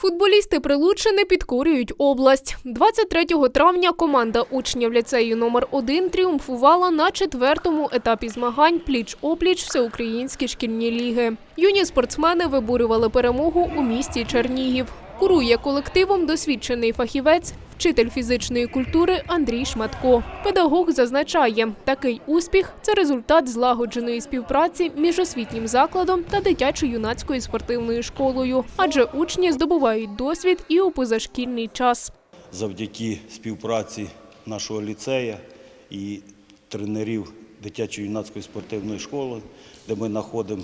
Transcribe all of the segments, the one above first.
Футболісти Прилучини підкорюють область. 23 травня команда учнів ліцею номер 1 тріумфувала на четвертому етапі змагань пліч-опліч всеукраїнські шкільні ліги. Юні спортсмени виборювали перемогу у місті Чернігів. Курує колективом досвідчений фахівець, вчитель фізичної культури Андрій Шматко. Педагог зазначає, такий успіх це результат злагодженої співпраці між освітнім закладом та дитячо-юнацькою спортивною школою, адже учні здобувають досвід і у позашкільний час. завдяки співпраці нашого ліцея і тренерів дитячо-юнацької спортивної школи, де ми знаходимо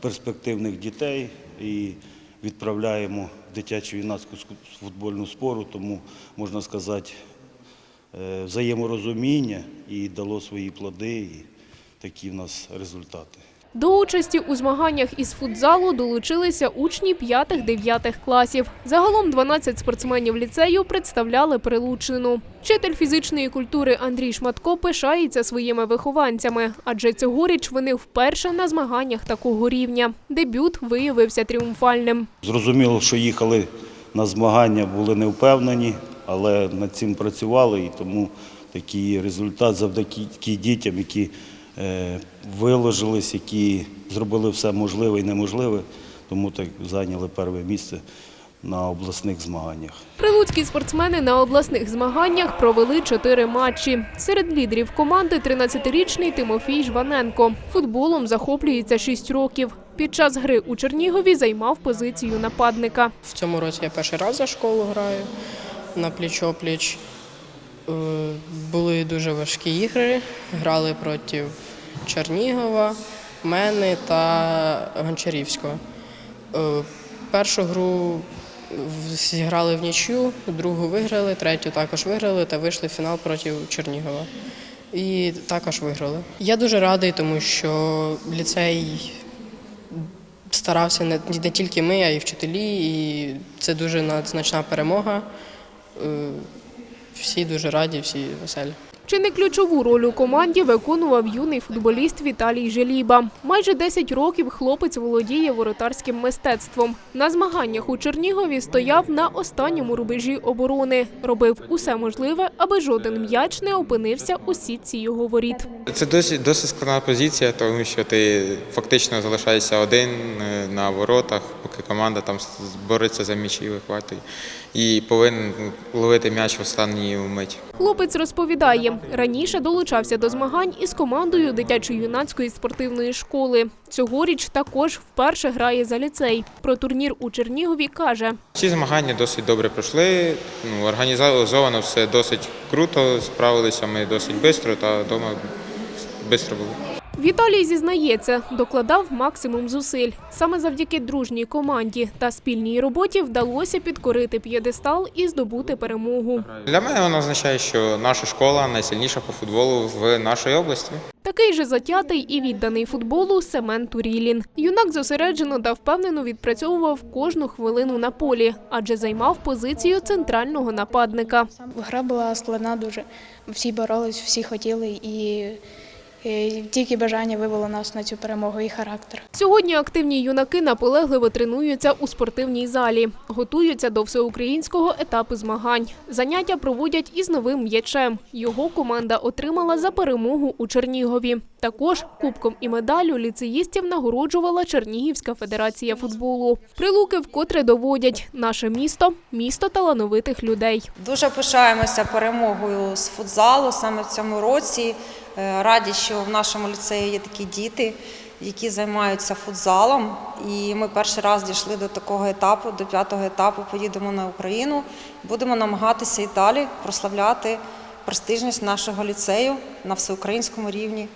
перспективних дітей і відправляємо в дитячо-юнацьку футбольну спору, тому можна сказати, е, взаєморозуміння і дало свої плоди, і такі в нас результати. До участі у змаганнях із футзалу долучилися учні 5-9 класів. Загалом 12 спортсменів ліцею представляли Прилуччину. Вчитель фізичної культури Андрій Шматко пишається своїми вихованцями, адже цьогоріч вони вперше на змаганнях такого рівня. Дебют виявився тріумфальним. Зрозуміло, що їхали на змагання, були не впевнені, але над цим працювали, і тому такий результат завдяки дітям, які виложились, які зробили все можливе і неможливе, тому так зайняли перше місце на обласних змаганнях. Прилуцькі спортсмени на обласних змаганнях провели чотири матчі. Серед лідерів команди 13-річний Тимофій Жваненко. Футболом захоплюється 6 років. Під час гри у Чернігові займав позицію нападника. В цьому році я перший раз за школу граю на пліч-опліч. Е, Були дуже важкі ігри. Грали проти Чернігова, мене та Гончарівського. Е, Першу гру зіграли в нічю, другу виграли, третю також виграли та вийшли в фінал проти Чернігова. І також виграли. Я дуже радий, тому що ліцей старався не, не тільки ми, а й вчителі, і це дуже надзначна перемога. Всі дуже раді, всі веселі. Чи не ключову роль у команді виконував юний футболіст Віталій Желіба. Майже 10 років хлопець володіє воротарським мистецтвом. На змаганнях у Чернігові стояв на останньому рубежі оборони. Робив усе можливе, аби жоден м'яч не опинився у сітці його воріт. Це досить, досить складна позиція, тому що ти фактично залишаєшся один е, на воротах, поки команда там бореться за м'ячі, вихватує. І повинен ловити м'яч в останній мить. Хлопець розповідає, раніше долучався до змагань із командою дитячо-юнацької спортивної школи. Цьогоріч також вперше грає за ліцей. Про турнір у Чернігові каже, Ці змагання досить добре пройшли. Ну, організовано все досить круто, справилися ми досить швидко та вдома швидко було. Віталій зізнається, докладав максимум зусиль. Саме завдяки дружній команді та спільній роботі вдалося підкорити п'єдестал і здобути перемогу. Для мене воно означає, що наша школа найсильніша по футболу в нашій області. Такий же затятий і відданий футболу Семен Турілін. Юнак зосереджено та впевнено відпрацьовував кожну хвилину на полі, адже займав позицію центрального нападника. Гра була складна дуже. Всі боролись, всі хотіли, і, і тільки бажання вивело нас на цю перемогу і характер. Сьогодні активні юнаки наполегливо тренуються у спортивній залі, готуються до всеукраїнського етапу змагань. Заняття проводять із новим м'ячем. Його команда отримала за перемогу у Чернігові. Також кубком і медаллю ліцеїстів нагороджувала Чернігівська федерація футболу. Прилуки вкотре доводять наше місто місто талановитих людей. Дуже пишаємося перемогою з футзалу саме в цьому році. Е, Раді, що в нашому ліцеї є такі діти, які займаються футзалом. І ми перший раз дійшли до такого етапу, до п'ятого етапу. Поїдемо на Україну. Будемо намагатися і далі прославляти престижність нашого ліцею на всеукраїнському рівні.